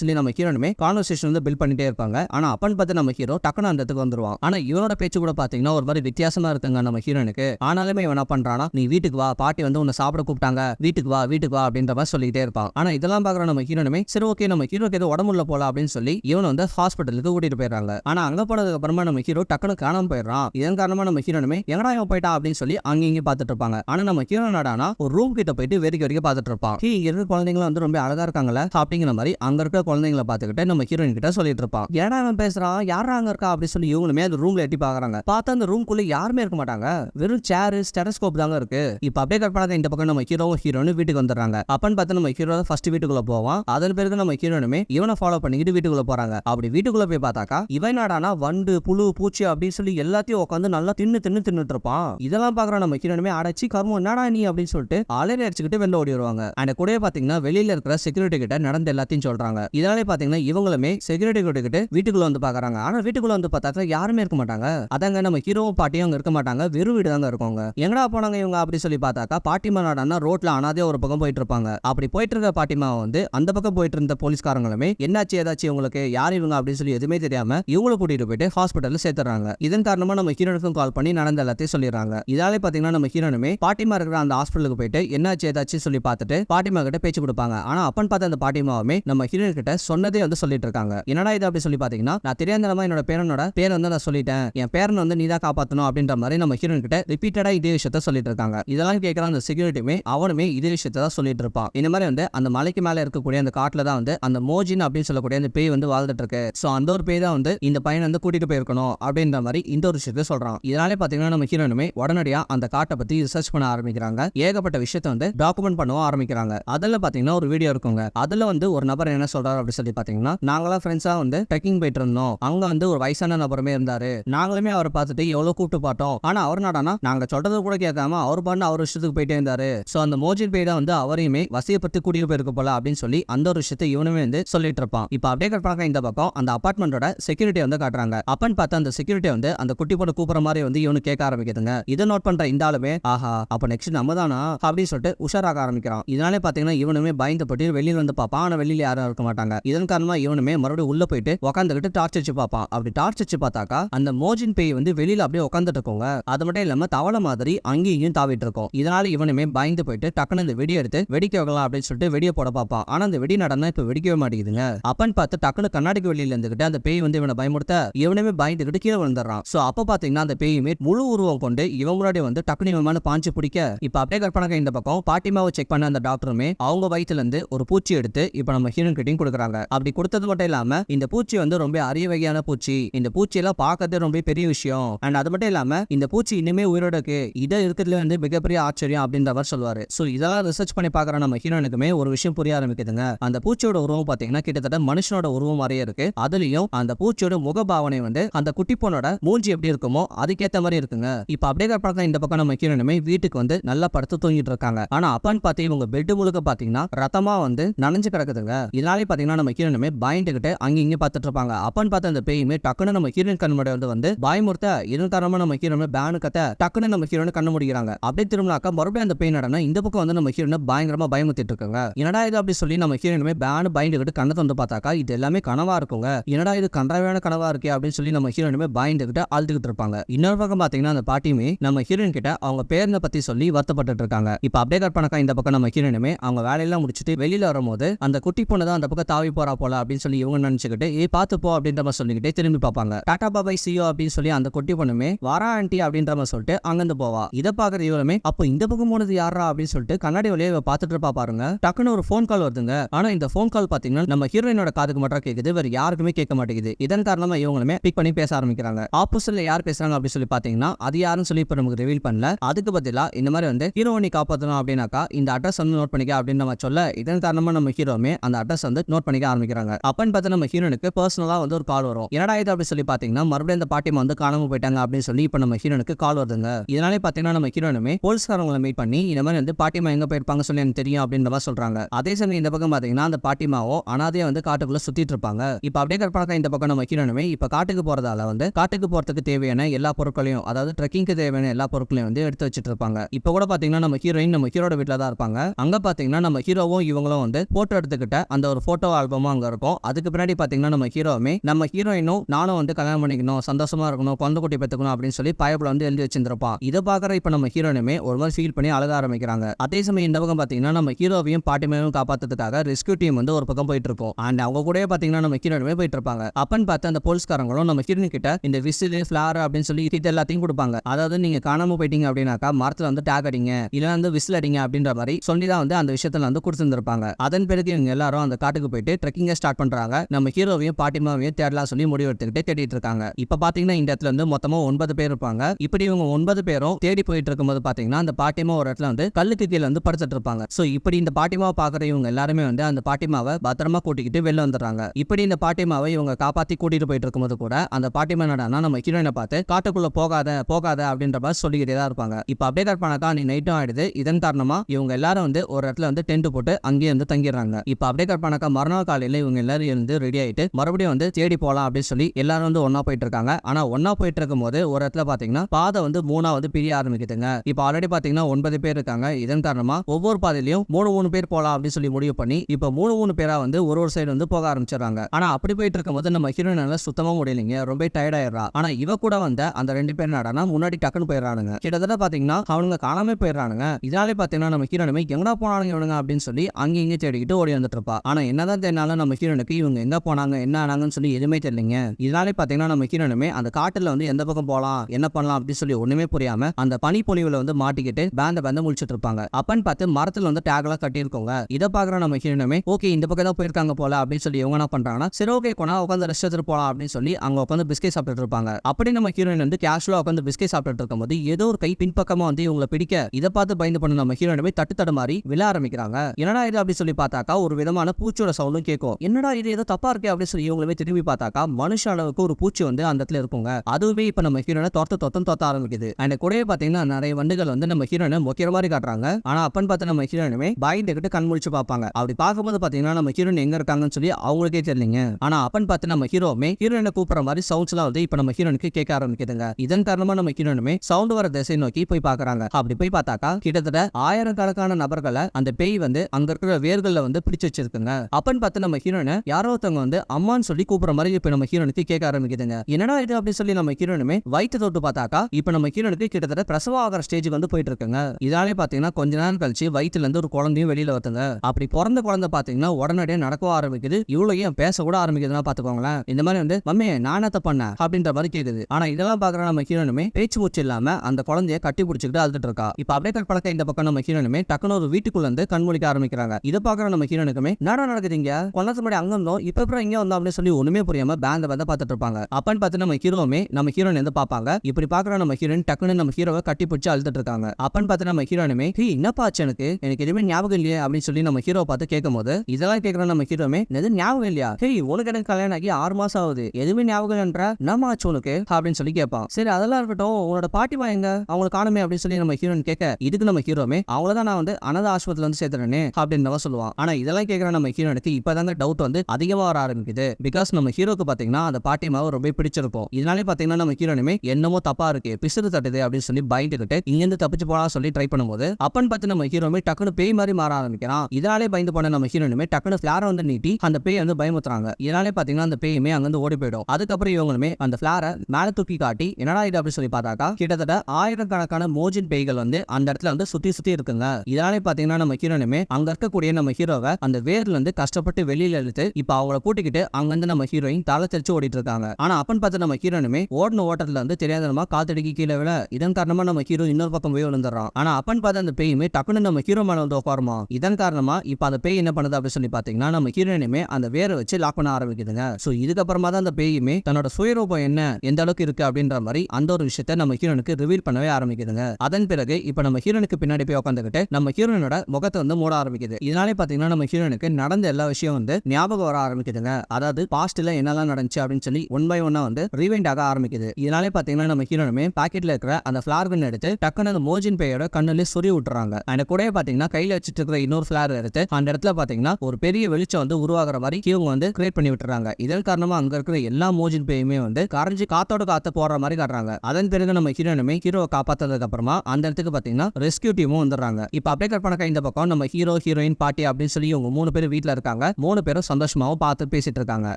சொல்லி நம்ம ஹீரோனுமே கான்வர்சேஷன் வந்து பில் பண்ணிட்டே இருப்பாங்க. ஆனா அப்பன் பார்த்து நம்ம ஹீரோ டக்குனு அந்த இடத்துக்கு வந்துருவான். ஆனா இவனோட பேச்சு கூட பாத்தீங்கன்னா ஒரு மாதிரி வித்தியாசமா இருக்குங்க நம்ம ஹீரோனுக்கு ஆனாலுமே இவன் என்ன பண்றானா நீ வீட்டுக்கு வா பாட்டி வந்து உன்னை சாப்பிட கூப்பிட்டாங்க. வீட்டுக்கு வா வீட்டுக்கு வா அப்படின்ற மாதிரி சொல்லிட்டே இருப்பான். ஆனா இதெல்லாம் பாக்குற நம்ம ஹீரோனுமே சரி ஓகே நம்ம ஹீரோக்கு ஏதோ உடம்புல போல அப்படின்னு சொல்லி இவன் வந்து ஹாஸ்பிட்டலுக்கு கூட்டிட்டு போயிடுறாங்க. ஆனா அங்க போனதுக்கு அப்புறமா நம்ம ஹீரோ டக்குனு காணாம போயிடுறான். இதன் காரணமா நம்ம ஹீரோனுமே எங்கடா இவன் போயிட்டா? அப்படின்னு சொல்லி அங்க இங்க பாத்துட்டு இருப்பாங்க. ஆனா நம்ம ஹீரோ நாடானா ஒரு ரூம் கிட்ட போயிட்டு வேடிக்கை வரைக்கும் பாத்துட்டு இருப்பான். இங்க இருந்து குழந்தைங்களும் வந்து ரொம்ப அழகா இருக்காங்கல்ல? அப்படிங்கிற மாதிரி அங்க இருக்க குழந்தைங்களை பாத்துக்கிட்டு நம்ம ஹீரோயின் கிட்ட சொல்லிட்டு இருப்பான். ஏடா அவன் பேசுறான்? யாரா அங்க இருக்கா? அப்படின்னு சொல்லி இவங்களுமே அந்த ரூம்ல எட்டி பாக்குறாங்க பார்த்தா அந்த ரூம்குள்ள யாருமே இருக்க மாட்டாங்க. வெறும் சேரு ஸ்டெரஸ்கோப் தாங்க இருக்கு. இப்ப அப்படியே கட் பண்ணாத இந்த பக்கம் நம்ம ஹீரோவும் ஹீரோனு வீட்டுக்கு வந்துடுறாங்க. அப்பன்னு பார்த்து நம்ம ஹீரோ ஃபர்ஸ்ட் வீட்டுக்குள்ள போவான். அதன் பிறகு நம்ம ஹீரோனுமே இவனை ஃபாலோ பண்ணிக்கிட்டு வீட்டுக்குள்ள போறாங்க. அப்படி வீட்டுக்குள்ள போய் பார்த்தாக்கா இவன் நாடானா வண்டு புழு பூச்சி அப்படின்னு சொல்லி எல்லாத்தையும் உட்காந்து நல்லா தின்னு தின்னு தின்னுட்டு இருப்பான். இதெல்லாம் பாக்குற நம்ம ஹீரோனுமே அடைச்சி கர்மம் என்னடா நீ? அப்படின்னு சொல்லிட்டு அலையில அடிச்சுக்கிட்டு வெளில ஓடி வருவாங்க அந்த கூடவே பாத்தீங்கன்னா வெளியில இருக்கிற செக்யூரிட்டி கிட்ட நடந்த எல்லாத்தையும் சொல்றாங்க. இதனாலே பாத்தீங்கன்னா இவங்களுமே செக்யூரிட்டி கிட்ட வீட்டுக்குள்ள வந்து பாக்குறாங்க. ஆனா வீட்டுக்குள்ள வந்து பார்த்தாக்க யாருமே இருக்க மாட்டாங்க. அதாங்க நம்ம ஹீரோவும் பாட்டியும் அங்க இருக்க மாட்டாங்க. வெறும் வீடு தாங்க இருக்கவங்க. எங்கடா போனாங்க இவங்க அப்படி சொல்லி பார்த்தாக்கா பாட்டிமா நாடானா ரோட்ல அனாதே ஒரு பக்கம் போயிட்டு இருப்பாங்க. அப்படி போயிட்டு இருக்க பாட்டிமா வந்து அந்த பக்கம் போயிட்டு இருந்த போலீஸ்காரங்களுமே என்னாச்சு ஏதாச்சும் இவங்களுக்கு யார் இவங்க அப்படின்னு சொல்லி எதுவுமே தெரியாம இவங்களை கூட்டிட்டு போயிட்டு ஹாஸ்பிட்டல்ல சேர்த்துறாங்க. இதன் காரணமா நம்ம ஹீரோனுக்கும் கால் பண்ணி நடந்த எல்லாத்தையும் சொல்லிடுறாங்க. இதாலே பாத்தீங்கன்னா நம்ம ஹீரோனுமே பாட்டிமா இருக்கிற அந்த ஹாஸ்பிட்டலுக்கு போயிட்டு என்னாச்சு ஏதாச்சும் சொல்லி பார்த்துட்டு பாட்டிமா கிட்ட பேச்சு கொடுப்பாங்க. ஆனா அப்பன் பார்த்த அந்த பாட்டிமாவுமே நம்ம ஹீரோயின் கிட்ட சொன்னதே வந்து சொல்லிட்டு இருக்காங்க என்னடா இது அப்படி சொல்லி பாத்தீங்கன்னா நான் தெரியாதனமா என்னோட பேரனோட பேரை வந்து நான் சொல்லிட்டேன். என் பேரன் வந்து நீ தான் காப்பாத்தணும் அப்படின்ற மாதிரி நம்ம ஹீரோயின் கிட்ட ரிப்பீட்டடா இதே விஷயத்த சொல்லிட்டு இருக்காங்க இதெல்லாம் கேட்கிற அந்த செக்யூரிட்டியுமே அவனுமே இதே விஷயத்த தான் சொல்லிட்டு இருப்பான் இந்த மாதிரி வந்து அந்த மலைக்கு மேல இருக்கக்கூடிய அந்த காட்டுல தான் வந்து அந்த மோஜின் அப்படின்னு சொல்லக்கூடிய அந்த பேய் வந்து வாழ்ந்துட்டு இருக்கு சோ அந்த ஒரு பேய் தான் வந்து இந்த பையனை வந்து கூட்டிட்டு போயிருக்கணும் அப்படின்ற மாதிரி இந்த ஒரு விஷயத்த சொல்றான். இதனாலே பாத்தீங்கன்னா நம்ம ஹீரோனுமே உடனடியா அந்த காட்டை பத்தி ரிசர்ச் பண்ண ஆரம்பிக்கிறாங்க. ஏகப்பட்ட விஷயத்த வந்து டாக்குமெண்ட் பண்ணவும் ஆரம்பிக்கிறாங்க. அதில் பாத்தீங்கன்னா ஒரு வீடியோ இருக்குங்க. அதுல வந்து ஒரு நபர் என்ன சொல்றாரு அப்படின்னு சொல்லி பாத்தீங்கன்னா நாங்களாம் ஃப்ரெண்ட்ஸா வந்து ட்ரெக்கிங் போயிட்டு இருந்தோம். அங்க வந்து ஒரு வயசான நபருமே இருந்தாரு. நாங்களுமே அவரை பார்த்துட்டு எவ்வளவு கூப்பிட்டு பார்த்தோம். ஆனா அவர் நாடானா நாங்க சொல்றது கூட கேட்காம அவர் பண்ண அவர் விஷயத்துக்கு போயிட்டே இருந்தாரு. சோ அந்த மோஜின் பேய் தான் வந்து அவரையுமே வசியப்பட்டு கூட்டிட்டு போயிருக்க போல அப்படின்னு சொல்லி அந்த ஒரு விஷயத்தை இவனுமே வந்து சொல்லிட்டு இருப்பான். இப்போ அப்படியே கட்டுறாங்க இந்த பக்கம். அந்த அபார்ட்மெண்டோட செக்யூரிட்டி வந்து காட்டுறாங்க. அப்பன்னு பார்த்தா அந்த செக்யூரிட்டி வந்து அந்த குட்டி பொண்ணு கூப்பிட மாதிரி வந்து இவனு கேட்க ஆரம்பிக்குதுங்க. இதை நோட் பண்ற இந்த ஆளுமே ஆஹா அப்ப நெக்ஸ்ட் நம்ம தானா அப்படின்னு சொல்லிட்டு உஷாராக ஆரம்பிக்கிறான். இதனாலே பாத்தீங்கன்னா இவனுமே பயந்தப்பட்டு வெளியில வந்து பார்ப்பான் ஆனால் வெளியில யாரும் இருக்க மாட்டாங்க. இதன் காரணமா இவனுமே மறுபடியும் உள்ள போயிட்டு உட்காந்துக்கிட்டு டார்ச் வச்சு பார்ப்பான் அப்படி டார்ச் வச்சு பார்த்தாக்கா அந்த மோஜின் பேய் வந்து வெளியில அப்படியே உட்காந்துட்டு இருக்கோங்க. அது மட்டும் இல்லாம தவளை மாதிரி அங்கேயும் தாவிட்டு இருக்கும். இதனால இவனுமே பயந்து போயிட்டு டக்குன்னு இந்த வெடி எடுத்து வெடிக்க வைக்கலாம் அப்படின்னு சொல்லிட்டு வெடியை போட பார்ப்பான் ஆனால் அந்த வெடி நடந்தா இப்ப வெடிக்கவே மாட்டேங்குதுங்க. அப்பன்னு பார்த்து டக்குன்னு கண்ணாடிக்கு வெளியில இருந்துகிட்டு அந்த பேய் வந்து இவனை பயமுறுத்த இவனுமே பயந்துகிட்டு கீழே விழுந்துடுறான். சோ அப்ப பாத்தீங்கன்னா அந்த பேயுமே முழு உருவம் கொண்டு இவன் முன்னாடி வந்து டக்குனு இவன் பாஞ்சு பிடிக்க இப்போ அப்படியே கற்பனை இந்த பக்கம். பாட்டிமாவை செக் பண்ண அந்த டாக்டருமே அவங்க வயிற்றுல இருந்து ஒரு பூச்சி எடுத்து இப்ப நம்ம ஹீரோன் கிட்டையும் கொடுக்குறாங்க. அப்படி கொடுத்தது மட்டும் இல்லாம இந்த பூச்சி வந்து ரொம்ப அரிய வகையான பூச்சி. இந்த பூச்சி எல்லாம் பார்க்கறது ரொம்ப பெரிய விஷயம். அண்ட் அது மட்டும் இல்லாம இந்த பூச்சி இன்னுமே உயிரோட இருக்கு இதை இருக்கிறதுல வந்து மிகப்பெரிய ஆச்சரியம் அப்படின்றவர் சொல்லுவாரு. சோ இதெல்லாம் ரிசர்ச் பண்ணி பாக்குற நம்ம ஹீரோனுக்குமே ஒரு விஷயம் புரிய ஆரம்பிக்குதுங்க. அந்த பூச்சியோட உருவம் பாத்தீங்கன்னா கிட்டத்தட்ட மனுஷனோட உருவம் மாதிரியே இருக்கு. அதுலயும் அந்த பூச்சியோட முகபாவனை வந்து அந்த குட்டி பொண்ணோட மூஞ்சி எப்படி இருக்குமோ அதுக்கேத்த மாதிரி இருக்குங்க. இப்ப அப்படியே பார்த்தா இந்த பக்கம் நம்ம ஹீரோனுமே வீட்டுக்கு வந்து நல்லா படுத்து தூங்கிட்டு இருக்காங்க. ஆனா அப்பான்னு பார்த்து இவங்க பெட் முழுக்க பாத்தீங்கன்னா ரத்தமா வந்து நனைஞ்சு கிடக்குதுங்க. இதனாலே பாத்தீங்கன்னா நம்ம ஹீரோனுமே பயந்துகிட்டு அங்க இங்க பாத்துட்டு இருப்பாங்க அப்பன்னு பார்த்த அந்த பேயுமே டக்குன்னு நம்ம ஹீரோயின் கண் வந்து வந்து பயமுறுத்த இதன் நம்ம ஹீரோனு பேனு கத்த டக்குன்னு நம்ம ஹீரோனு கண்ணு முடிக்கிறாங்க. அப்படியே திரும்பினாக்கா மறுபடியும் அந்த பெயின் நடனா இந்த பக்கம் வந்து நம்ம ஹீரோனை பயங்கரமா பயமுத்திட்டு இருக்காங்க என்னடா இது அப்படி சொல்லி நம்ம ஹீரோனுமே பேனு பயந்துகிட்டு கண்ணை வந்து பார்த்தாக்கா இது எல்லாமே கனவா இருக்குங்க. என்னடா இது கன்றாவியான கனவா இருக்கே அப்படின்னு சொல்லி நம்ம ஹீரோனுமே பயந்துகிட்டு அழுதுகிட்டு இருப்பாங்க. இன்னொரு பக்கம் பாத்தீங்கன்னா அந்த பாட்டியுமே நம்ம ஹீரோயின் கிட்ட அவங்க பேரனை பத்தி சொல்லி வருத்தப்பட்டு இருக்காங்க இப்ப அப்படியே பணக்கா இந்த பக்கம் நம்ம ஹீரோனுமே அவங்க வேலையெல்லாம் முடிச்சுட்டு வெளியில வரும்போது அந்த குட்டி பொண்ணு தான் அந்த பக்கம் தாவி போறா போல அப்படின்னு சொல்லி இவங்க நினைச்சுக்கிட்டு ஏ பாத்துப்போ போ அப்படின்ற மாதிரி சொல்லிக்கிட்டே திரும்பி பார்ப்பாங்க. டாடா பாபாய் சியோ அப்படின்னு சொல்லி அந்த குட்டி பொண்ணுமே வரா ஆண்டி அப்படின்ற மாதிரி சொல்லிட்டு அங்கிருந்து போவா. இதை பாக்குற இவருமே அப்போ இந்த பக்கம் போனது யாரா அப்படின்னு சொல்லிட்டு கண்ணாடி வழியை இவ பாத்துட்டு இருப்பா பாருங்க. டக்குன்னு ஒரு ஃபோன் கால் வருதுங்க. ஆனா இந்த ஃபோன் கால் பாத்தீங்கன்னா நம்ம ஹீரோயினோட காதுக்கு மட்டும் கேக்குது. வேற யாருக்குமே கேட்க மாட்டேங்குது. இதன் காரணமா இவங்களுமே பிக் பண்ணி பேச ஆரம்பிக்கிறாங்க. ஆப்போசிட்ல யார் பேசுறாங்க அப்படின்னு சொல்லி பாத்தீங்கன்னா அது யாருன்னு சொல்லி இப்ப நமக்கு ரிவீல் பண்ணல. அதுக்கு பதிலா இந்த மாதிரி வந்து ஹீரோயினி காப்பாத்தணும் அப்படின்னாக்கா இந்த அட்ரஸ் வந்து நோட் பண்ணிக்க அப்படின்னு நம்ம சொல்ல இதன் காரணமா நம்ம ஹீரோமே அந்த அட்ரஸ் வந்து நோட் பண்ணிக்க ஆரம்பிக்கிறாங்க. அப்பன்னு பார்த்து நம்ம ஹீரோனுக்கு பர்சனலா வந்து ஒரு கால் வரும். என்னடா இது அப்படி சொல்லி பாத்தீங்கன்னா மறுபடியும் அந்த பாட்டிமா வந்து காணாம போயிட்டாங்க அப்படின்னு சொல்லி இப்ப நம்ம ஹீரோனுக்கு கால் வருதுங்க. இதனாலே பாத்தீங்கன்னா நம்ம ஹீரோனுமே போலீஸ்காரங்களை மீட் பண்ணி இந்த மாதிரி வந்து பாட்டிமா எங்க போயிருப்பாங்க சொல்லி எனக்கு தெரியும் அப்படின்ற மாதிரி சொல்றாங்க. அதே சமயம் இந்த பக்கம் பாத்தீங்கன்னா அந்த பாட்டிமாவோ அனாதையா வந்து காட்டுக்குள்ள சுத்திட்டு இருப்பாங்க. இப்ப அப்படியே கற்பனை இந்த பக்கம் நம்ம ஹீரோனுமே இப்ப காட்டுக்கு போறதால வந்து காட்டுக்கு போறதுக்கு தேவையான எல்லா பொருட்களையும் அதாவது ட்ரெக்கிங்க்கு தேவையான எல்லா பொருட்களையும் வந்து எடுத்து வச்சிட்டு இருப்பாங்க. இப்ப கூட பாத்தீங்கன்னா நம்ம ஹீரோயின் நம்ம ஹீரோட வீட்டில தான் இருப்பாங்க. அங்க பாத்தீங்கன்னா நம்ம ஹீரோ ஹீரோவும் இவங்களும் வந்து போட்டோ எடுத்துக்கிட்ட அந்த ஒரு போட்டோ ஆல்பமும் அங்க இருக்கும். அதுக்கு பின்னாடி பாத்தீங்கன்னா நம்ம ஹீரோவுமே நம்ம ஹீரோயினும் நானும் வந்து கல்யாணம் பண்ணிக்கணும் சந்தோஷமா இருக்கணும் குழந்தை குட்டி பெற்றுக்கணும் அப்படின்னு சொல்லி பயப்புல வந்து எழுதி வச்சிருந்திருப்பான். இதை பாக்குற இப்ப நம்ம ஹீரோனுமே ஒரு மாதிரி ஃபீல் பண்ணி அழக ஆரம்பிக்கிறாங்க. அதே சமயம் இந்த பக்கம் பாத்தீங்கன்னா நம்ம ஹீரோவையும் பாட்டிமையும் காப்பாத்துறதுக்காக ரெஸ்கியூ டீம் வந்து ஒரு பக்கம் போயிட்டு இருக்கும். அண்ட் அவங்க கூடயே பாத்தீங்கன்னா நம்ம ஹீரோனுமே போயிட்டு இருப்பாங்க. அப்பன்னு பார்த்து அந்த போலீஸ்காரங்களும் நம்ம ஹீரோனு கிட்ட இந்த விசில் ஃபிளார் அப்படின்னு சொல்லி இது எல்லாத்தையும் கொடுப்பாங்க. அதாவது நீங்க காணாம போயிட்டீங்க அப்படின்னாக்கா மரத்துல வந்து டேக் அடிங்க இல்ல வந்து விசில் அடிங்க அப்படின்ற மாதிரி சொல்லி தான் வந்து அந்த விஷயத்துல வந்து கொடுத்துருந்துருப்பாங்க. அதன் பிறகு இவங்க எல்லாரும் அந்த காட்டுக்கு போயிட்டு ட்ரெக்கிங்க ஸ்டார்ட் பண்றாங்க. நம்ம ஹீரோவையும் பாட்டிமாவையும் தேடலாம் சொல்லி முடிவு எடுத்துக்கிட்டே தேடிட்டு இருக்காங்க. இப்ப பாத்தீங்கன்னா இந்த இடத்துல வந்து மொத்தமா ஒன்பது பேர் இருப்பாங்க. இப்படி இவங்க ஒன்பது பேரும் தேடி போயிட்டு இருக்கும்போது பாத்தீங்கன்னா அந்த பாட்டிமா ஒரு இடத்துல வந்து கல்லுக்கு கீழே வந்து படுத்துட்டு இருப்பாங்க. சோ இப்படி இந்த பாட்டிமாவை பாக்குற இவங்க எல்லாருமே வந்து அந்த பாட்டிமாவை பத்திரமா கூட்டிக்கிட்டு வெளில வந்துடுறாங்க. இப்படி இந்த பாட்டிமாவை இவங்க காப்பாத்தி கூட்டிட்டு போயிட்டு இருக்கும்போது கூட அந்த பாட்டிமா என்னடான்னா நம்ம ஹீரோயினை பார்த்து காட்டுக்குள்ள போகாத போகாத அப்படின்ற மாதிரி சொல்லிக்கிட்டே தான் இருப்பாங்க. இப்ப அப்டேட் கட் பண்ணாக்கா நீ நைட்டும் ஆயிடுது. இதன் காரணமா இவங்க எல்லாரும் வந்து ஒரு இடத்துல வந்து டென்ட் போட்டு அங்கேயே வந்து தங்கிடுறாங்க. இப்போ அப்படியே கட் பண்ணாக்கா மறுநாள் காலையில இவங்க எல்லாரும் இருந்து ரெடி ஆயிட்டு மறுபடியும் வந்து தேடி போகலாம் அப்படின்னு சொல்லி எல்லாரும் வந்து ஒன்னா போயிட்டு இருக்காங்க. ஆனா ஒன்னா போயிட்டு இருக்கும் போது ஒரு இடத்துல பாத்தீங்கன்னா பாதை வந்து மூணா வந்து பிரிய ஆரம்பிக்குதுங்க. இப்போ ஆல்ரெடி பாத்தீங்கன்னா ஒன்பது பேர் இருக்காங்க. இதன் காரணமா ஒவ்வொரு பாதையிலையும் மூணு மூணு பேர் போலாம் அப்படின்னு சொல்லி முடிவு பண்ணி இப்போ மூணு மூணு பேரா வந்து ஒரு ஒரு சைடு வந்து போக ஆரம்பிச்சிடுறாங்க. ஆனா அப்படி போயிட்டு இருக்கும்போது நம்ம ஹீரோயினால சுத்தமா முடியலைங்க. ரொம்ப டயர்ட் ஆயிடுறா. ஆனா இவ கூட வந்த அந்த ரெண்டு பேர் நடனா முன்னாடி டக்குன்னு போயிடுறானுங்க. கிட்டத்தட்ட பாத்தீங்கன்னா அவனுங்க காணாம போயிடுறானுங்க. இதனாலே பாத்தீங்கன்னா நம்ம ஹீரோனுமே எங்கடா போனானுங்க இவனுங்க அப்படின்னு சொல்லி அங்க இங்கே தேடிக்கிட்டு ஓடி வந்துட்டு இருப்பா. ஆனா என்னதான் தெரிஞ்சாலும் நம்ம ஹீரோனுக்கு இவங்க எங்க போனாங்க என்ன ஆனாங்கன்னு சொல்லி எதுவுமே தெரியலைங்க. இதனாலே பாத்தீங்கன்னா நம்ம ஹீரோனுமே அந்த காட்டுல வந்து எந்த பக்கம் போகலாம் என்ன பண்ணலாம் அப்படின்னு சொல்லி ஒண்ணுமே புரியாம அந்த பனி பொழிவுல வந்து மாட்டிக்கிட்டு பேந்த பேந்த முழிச்சிட்டு இருப்பாங்க. அப்பன்னு பார்த்து மரத்துல வந்து டேக் எல்லாம் கட்டியிருக்கோங்க இதை பாக்குற நம்ம ஹீரோனுமே ஓகே இந்த பக்கம் தான் போயிருக்காங்க போல அப்படின்னு சொல்லி இவங்க என்ன பண்றாங்கன்னா சரி ஓகே கொண்டா உட்காந்து ரெஸ்ட் எடுத்துட்டு போலாம் அப்படின்னு சொல்லி அங்க உட்காந்து பிஸ்கெட் சாப்பிட்டுட்டு இருப்பாங்க. அப்படி நம்ம ஹீரோயின் வந்து கேஷுவலா உட்காந்து பிஸ்கெட் சாப்பிட்டு இருக்கும்போது ஏதோ ஒரு கை பின்பக்கமா வந்து இவங்களை பிடிக்க இதை பார்த்து பயந்து பண்ண நம்ம ஹீரோயினுமே தட்டு தடுமாறி விழ ஆரம்பிக்கிறாங்க. என்னடா இது அப்படி சொல்லி பார்த்தாக்கா ஒரு விதமான பூச்சியோட சவுண்டும் கேட்கும். என்னடா இது ஏதோ தப்பா இருக்கே அப்படின்னு சொல்லி இவங்களுமே திரும்பி பார்த்தாக்கா மனுஷ அளவுக்கு ஒரு பூச்சி வந்து அந்த இடத்துல இருக்குங்க. அதுவுமே இப்ப நம்ம ஹீரோனை தொத்த தொத்தம் தொத்த ஆரம்பிக்குது. அந்த கூடவே பாத்தீங்கன்னா நிறைய வண்டுகள் வந்து நம்ம ஹீரோனை மொக்கிற மாதிரி காட்டுறாங்க. ஆனா அப்பன்னு பார்த்து நம்ம ஹீரோனுமே பயந்துகிட்டு கண் முழிச்சு பார்ப்பாங்க. அப்படி பார்க்கும்போது பாத்தீங்கன்னா நம்ம ஹீரோன் எங்க இருக்காங்கன்னு சொல்லி அவங்களுக்கே தெரியலங்க. ஆனா அப்பன்னு பார்த்து நம்ம ஹீரோவுமே ஹீரோனை கூப்பிடுற மாதிரி சவுண்ட்ஸ் எல்லாம் வந்து இப்ப நம்ம ஹீரோனுக்கு கேட்க ஆரம்பிக்குதுங்க. இதன் காரணமா நம்ம ஹீரோனுமே சவுண்ட் வர திசை நோக்கி போய் பாக்குறாங்க அப்படி போய் பார்த்தாக்கா கிட்டத்தட்ட ஆயிரக்கணக்கான நபர்களை அந்த பேய் வந்து அங்க இருக்கிற வேர்கள்ல வந்து பிடிச்சு வச்சிருக்குங்க. அப்பன்னு பார்த்து நம்ம ஹீரோனை யாரோ ஒருத்தவங்க வந்து அம்மான்னு சொல்லி கூப்பிடுற மாதிரி இப்ப நம்ம ஹீரோனுக்கு கேட்க ஆரம்பிக்குதுங்க. என்னடா இது அப்படின்னு சொல்லி நம்ம ஹீரோனுமே வயிற்று தொட்டு பார்த்தாக்கா இப்ப நம்ம ஹீரோனுக்கு கிட்டத்தட்ட பிரசவம் ஆகிற ஸ்டேஜுக்கு வந்து போயிட்டு இருக்குங்க இதாலே பாத்தீங்கன்னா கொஞ்ச நேரம் கழிச்சு வயிற்றுல இருந்து ஒரு குழந்தையும் வெளியில வருதுங்க. அப்படி பிறந்த குழந்தை பாத்தீங்கன்னா உடனடியே நடக்கவும் ஆரம்பிக்குது. இவ்வளவு பேச கூட ஆரம்பிக்குதுன்னா பாத்துக்கோங்களேன் இந்த மாதிரி வந்து மம்மி நானத்தை பண்ண அப்படின்ற மாதிரி கேக்குது. ஆனா இதெல்லாம் பாக்குற நம்ம ஹீரோனுமே பேச்சு மூச்சு இல்லாம அந்த குழந்தைய கட்டி பிடிச்சிக்கிட்டு அழுதுட்டு இருக்கா. இப்ப அப்படியே கட் பழக்க இந்த பக்கம் நம்ம ஹீரோனுமே டக்குனு ஒரு வீட்டுக்குள்ள இருந்து கண்மொழிக்க ஆரம்பிக்கிறாங்க. இதை பாக்குற நம்ம ஹீரோனுக்குமே நட நடக்குதுங்க கொல்லத்து முன்னாடி அங்க இருந்தோம் இப்ப அப்புறம் இங்க வந்தோம் அப்படின்னு சொல்லி ஒண்ணுமே புரியாம பேந்த பேந்த பாத்துட்டு இருப்பாங்க. அப்பன்னு பார்த்து நம்ம ஹீரோவுமே நம்ம ஹீரோன் எந்த பாப்பாங்க இப்படி பாக்குற நம்ம ஹீரோன் டக்குன்னு நம்ம ஹீரோவை கட்டி பிடிச்சு அழுத்துட்டு இருக்காங்க. அப்பன்னு பார்த்து நம்ம ஹீரோனுமே ஹீ என்னப்பா ஆச்சு எனக்கு? எனக்கு எதுவுமே ஞாபகம் இல்லையே அப்படின்னு சொல்லி நம்ம ஹீரோவை பார்த்து கேட்கும் போது இதெல்லாம் கேட்கிற நம்ம ஹீரோமே எது ஞாபகம் இல்லையா? ஹே உனக்கு எனக்கு கல்யாணம் ஆகி ஆறு மாசம் ஆகுது. எதுவுமே ஞாபகம் என்ற நம்ம ஆச்சு உனக்கு? அப்படின்னு சொல்லி கேட்பான். சரி அதெல்லாம் இருக்கட்டும். உன்னோட பாட்டிமா எங்க? அவங்களை காணுமே அப்படின்னு சொல்லி நம்ம ஹீரோன் கேட்க இதுக்கு நம்ம ஹீரோமே அவங்கள தான் நான் வந்து அனாத ஆஸ்பத்திரியில வந்து சேர்த்துறேனே. அப்படின்னு சொல்லுவான். ஆனா இதெல்லாம் கேட்கிற நம்ம ஹீரோனுக்கு இப்பதாங்க டவுட் வந்து அதிகமா வர ஆரம்பிக்குது. பிகாஸ் நம்ம ஹீரோக்கு பாத்தீங்கன்னா அந்த பாட்டிமாவை ரொம்ப பிடிச்சிருப்போம். இதனாலே பாத்தீங்கன்னா நம்ம ஹீரோனுமே என்னமோ தப்பா இருக்கு பிசுறு தட்டுது அப்படின்னு சொல்லி பயந்துகிட்டு இங்கிருந்து தப்பிச்சு போலாம் சொல்லி ட்ரை பண்ணும்போது அப்பன்னு பார்த்து நம்ம ஹீரோமே டக்குனு பேய் மாதிரி மாற ஆரம்பிக்கிறான். இதனாலே பயந்து போன நம்ம ஹீரோனுமே டக்குனு ஃபிளார வந்து நீட்டி அந்த பேய் வந்து பயமுத்துறாங்க. இதனாலே பாத்தீங்கன்னா அந்த பேயுமே அங்கிருந்து ஓடி போயிடும். அதுக்கப்புறம் இவங்களுமே அந்த ஃபிளார மேல தூக்கி காட்டி என்னடா இது அப்படின்னு சொல்லி பார்த்தாக்கா கிட்டத்தட்ட ஆயிரக்கணக்கான மோஜின் பேய்கள் வந்து அந்த இடத்துல வந்து சுத்தி சுத்தி இருக்குங்க. இதனாலே பாத்தீங்கன்னா நம்ம ஹீரோனுமே அங்க இருக்கக்கூடிய நம்ம ஹீரோவை அந்த வேர்ல இருந்து கஷ்டப்பட்டு வெளியில எடுத்து இப்ப அவங்கள கூட்டிக்கிட்டு அங்கிருந்து நம்ம ஹீரோயின் தலை தெரிச்சு ஓடிட்டு இருக்காங்க. ஆனா அப்பன் பார்த்து நம்ம ஹீரோனுமே ஓடின ஓட்டத்துல வந்து தெரியாதனமா காத்தடிக்கு கீழே விழ இதன் காரணமா நம்ம ஹீரோ இன்னொரு பக்கம் போய் விழுந்துடுறான். ஆனா அப்பன் பார்த்து அந்த பேயுமே டக்குன்னு நம்ம ஹீரோ மேல வந்து உட்காருமா? இதன் காரணமா இப்ப அந்த பேய் என்ன பண்ணுது அப்படின்னு சொல்லி பாத்தீங்கன்னா நம்ம ஹீரோயினுமே அந்த வேரை வச்சு லாக் பண்ண ஆரம்பிக்குதுங்க. சோ இதுக்கப்புறமா தான் அந்த பேயுமே தன்னோட சுயரூபம் என்ன எந்த அளவுக்கு இருக்கு அப்படின்ற மாதிரி அந்த ஒரு விஷயத்த நம்ம ஹீரோனுக்கு ரிவீல் பண்ணவே ஆரம்பிக்குதுங்க. அதன் பிறகு இப்ப நம்ம ஹீரோனுக்கு பின்னாடி போய் உட்காந்துக்கிட்டு நம்ம ஹீரோனோட முகத்தை வந்து மூட ஆரம்பிக்குது. இதனாலே பாத்தீங்கன்னா நம்ம ஹீரோனுக்கு நடந்த எல்லா விஷயம் வந்து ஞாபகம் வர ஆரம்பிக்குதுங்க. அதாவது பாஸ்ட்ல என்னெல்லாம் நடந்துச்சு அப்படின்னு சொல்லி ஒன் பை ஒன்னா வந்து ரீவைண்ட் ஆக ஆரம்பிக்குது. இதனாலே பாத்தீங்கன்னா நம்ம ஹீரோனுமே பாக்கெட்ல இருக்கிற அந்த ஃபிளார் எடுத்து டக்குன்னு அந்த மோஜின் பேயோட கண்ணுல சொறி விட்டுறாங்க. அந்த கூட பாத்தீங்கன்னா கையில வச்சுட்டு இருக்கிற இன்னொரு ஃபிளார் எடுத்து அந்த இடத்துல பாத்தீங்கன்னா ஒரு பெரிய வெளிச்சம் வந்து உருவாகிற மாதிரி இவங்க வந்து கிரியேட் பண்ணி விட்டுறாங்க. இதன் காரணமா அங்க இருக்கிற எல்லா மோஜின் பேயுமே வந்து கரைஞ்சு காத்தோட காத்த போற மாதிரி காட்டுறாங்க. அதன் பிறகு நம்ம ஹீரோனுமே ஹீரோவை காப்பாத்ததுக்கு அப்புறமா அந்த இடத்துக்கு பாத்தீங்கன்னா ரெஸ்கியூ டீமும் வந்துடுறாங்க. இப்ப அப்படியே கட் பண்ண இந்த பக்கம் நம்ம ஹீரோ ஹீரோயின் பாட்டி அப்படின்னு சொல்லி இவங்க மூணு பேரும் வீட்ல இருக்காங்க. மூணு பேரும் சந்தோஷமாவும் பார்த்து பேசிட்டு இருக்காங்க.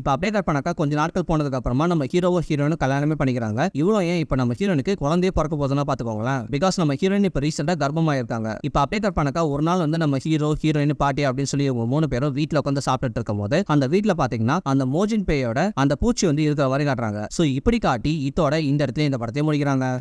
இப்போ அப்படியே கட் பண்ணாக்கா கொஞ்ச நாட்கள் போனதுக்கு அப்புறமா நம்ம ஹீரோவோ ஹீரோயினும் கல்யாணமே பண்ணிக்கிறாங்க. இவ்வளோ ஏன் இப்போ நம்ம ஹீரோனுக்கு குழந்தையே பிறக்க போதுன்னா பாத்துக்கோங்களேன் பிகாஸ் நம்ம ஹீரோயின் இப்போ ரீசெண்டா கர்ப்பமாயிருக்காங்க. இப்போ அப்படியே கட் பண்ணாக்கா ஒரு நாள் வந்து நம்ம ஹீரோ ஹீரோயின் பாட்டி அப்படின்னு சொல்லி இவங்க மூணு பேரும் வீட்டில் உட்காந்து சாப்பிட்டுட்டு இருக்கும் போது அந்த வீட்டில் பாத்தீங்கன்னா அந்த மோஜின் பேயோட அந்த பூச்சி வந்து இருக்கிற வரை காட்டுறாங்க. ஸோ இப்படி காட்டி இதோட இந்த இடத்துல இந்த படத்தையும் முடிக்கிறாங்க.